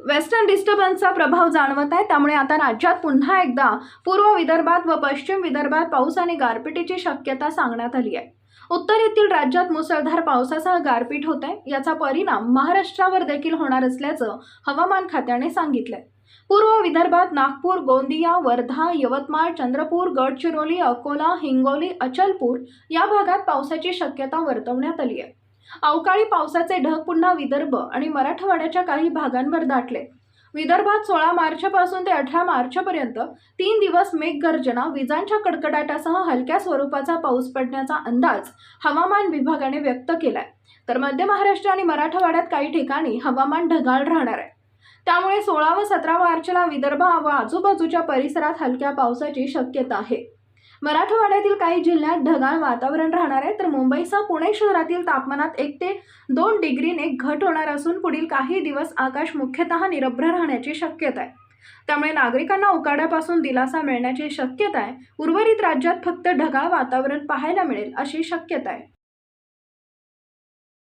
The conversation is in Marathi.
वेस्टर्न डिस्टर्बन्सचा प्रभाव जाणवत आहे. त्यामुळे आता राज्यात पुन्हा एकदा पूर्व विदर्भात व पश्चिम विदर्भात पाऊस आणि गारपिटीची शक्यता सांगण्यात आली आहे. उत्तरेतील राज्यात मुसळधार पावसासह गारपीट होत आहे. याचा परिणाम महाराष्ट्रावर देखील होणार असल्याचं हवामान खात्याने सांगितलंय. पूर्व विदर्भात नागपूर गोंदिया वर्धा यवतमाळ चंद्रपूर गडचिरोली अकोला हिंगोली अचलपूर या भागात पावसाची शक्यता वर्तवण्यात आली आहे. अवकाळी पावसाचे ढग पुन्हा विदर्भ आणि मराठवाड्याच्या काही भागांवर दाटले. विदर्भात सोळा मार्चपासून ते अठरा मार्चपर्यंत तीन दिवस मेघगर्जना विजांच्या कडकडाटासह हलक्या स्वरूपाचा पाऊस पडण्याचा अंदाज हवामान विभागाने व्यक्त केलाय. तर मध्य महाराष्ट्र आणि मराठवाड्यात काही ठिकाणी हवामान ढगाळ राहणार आहे. त्यामुळे सोळा व सतरा मार्चला विदर्भ व आजूबाजूच्या परिसरात हलक्या पावसाची शक्यता आहे. मराठवाड्यातील काही जिल्ह्यात ढगाळ वातावरण राहणार आहे तर मुंबईसह पुणे शहरातील तापमानात एक ते दोन डिग्रीने घट होणार असून पुढील काही दिवस आकाश मुख्यतः निरभ्र राहण्याची शक्यता आहे. त्यामुळे नागरिकांना उकाड्यापासून दिलासा मिळण्याची शक्यता आहे. उर्वरित राज्यात फक्त ढगाळ वातावरण पाहायला मिळेल अशी शक्यता आहे.